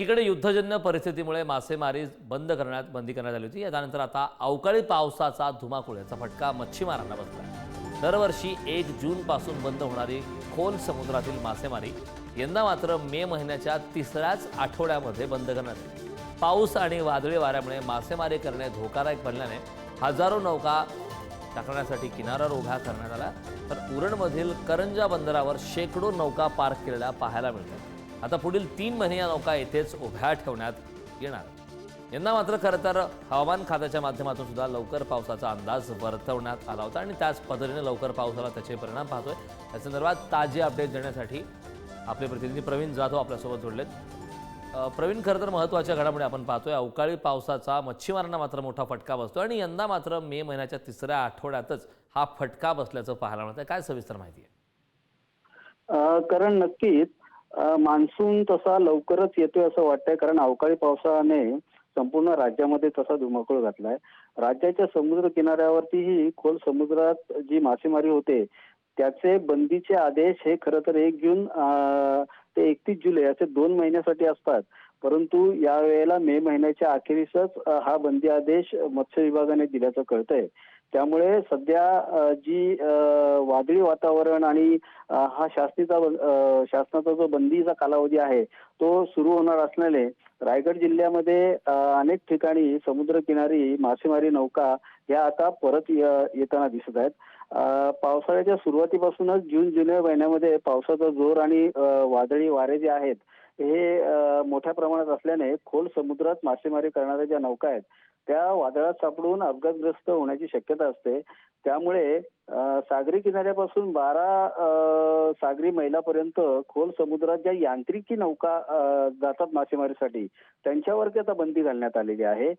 एकीकडे युद्धजन्य परिस्थितीमुळे मासेमारी बंद करण्यात बंदी करण्यात आली होती. त्यानंतर आता अवकाळी पावसाचा धुमाकूळ याचा फटका मच्छीमारांना बसला दरवर्षी एक जूनपासून बंद होणारी खोल समुद्रातील मासेमारी यंदा मात्र मे महिन्याच्या तिसऱ्याच आठवड्यामध्ये बंद करण्यात आली. पाऊस आणि वादळी वाऱ्यामुळे मासेमारी करणे धोकादायक बनल्याने हजारो नौका टाकण्यासाठी किनारा उभ्या करण्यात आल्या. तर उरणमधील करंजा बंदरावर शेकडो नौका पार्क केलेल्या पाहायला मिळतात. आता पुढील तीन महिने या नौका येथेच उभ्या ठेवण्यात येणार. यंदा मात्र खरं तर हवामान खात्याच्या माध्यमातून सुद्धा लवकर पावसाचा अंदाज वर्तवण्यात आला होता आणि त्याच पद्धतीने लवकर पावसाला त्याचे परिणाम पाहतोय. या संदर्भात ताजे अपडेट देण्यासाठी आपले प्रतिनिधी प्रवीण जाधव आपल्यासोबत जोडलेत. प्रवीण खरं तर महत्त्वाच्या घडामोडी आपण पाहतोय. अवकाळी पावसाचा मच्छीमारांना मात्र मोठा फटका बसतो आणि यंदा मात्र मे महिन्याच्या तिसऱ्या आठवड्यातच हा फटका बसल्याचं पाहायला मिळतं काय सविस्तर माहिती आहे? कारण नक्कीच मान्सून तसा लवकरच येतोय असं वाटतंय कारण अवकाळी पावसाने संपूर्ण राज्यामध्ये तसा धुमाकूळ घातलाय. राज्याच्या समुद्र किनाऱ्यावरतीही खोल समुद्रात जी मासेमारी होते त्याचे बंदीचे आदेश हे खरं तर एक जून ते एकतीस जुलै असे दोन महिन्यासाठी असतात. परंतु यावेळेला मे महिन्याच्या अखेरीसच हा बंदी आदेश मत्स्य विभागाने दिल्याचं कळतंय. त्यामुळे सध्या जी वादळी वातावरण आणि हा शास्तीचा शासनाचा जो बंदीचा कालावधी आहे तो सुरू होणार असल्याने रायगड जिल्ह्यामध्ये अनेक ठिकाणी समुद्रकिनारी मासेमारी नौका या आता परत येताना दिसत आहेत. पावसाळ्याच्या सुरुवातीपासूनच जून जुलै महिन्यामध्ये पावसाचा जोर आणि वादळी वारे जे आहेत हे मोठ्या प्रमाणात असल्याने खोल समुद्रात मासेमारी करणाऱ्या ज्या नौका आहेत त्या वादळात सापडून अपघातग्रस्त होण्याची शक्यता असते. त्यामुळे सागरी किनाऱ्यापासून बारा सागरी मैलापर्यंत खोल समुद्रात ज्या यांत्रिकी नौका जातात मासेमारीसाठी त्यांच्यावरती आता बंदी घालण्यात आलेली आहे.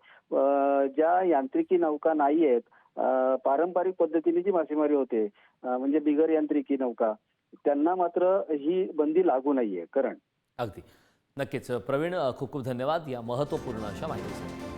ज्या यांत्रिकी नौका नाही आहेत पारंपरिक पद्धतीने जी मासेमारी होते म्हणजे बिगर यांत्रिकी नौका त्यांना मात्र ही बंदी लागू नाहीये कारण अगदी. नक्कीच प्रवीण खूप खूप धन्यवाद या महत्त्वपूर्ण अशा माहितीसाठी.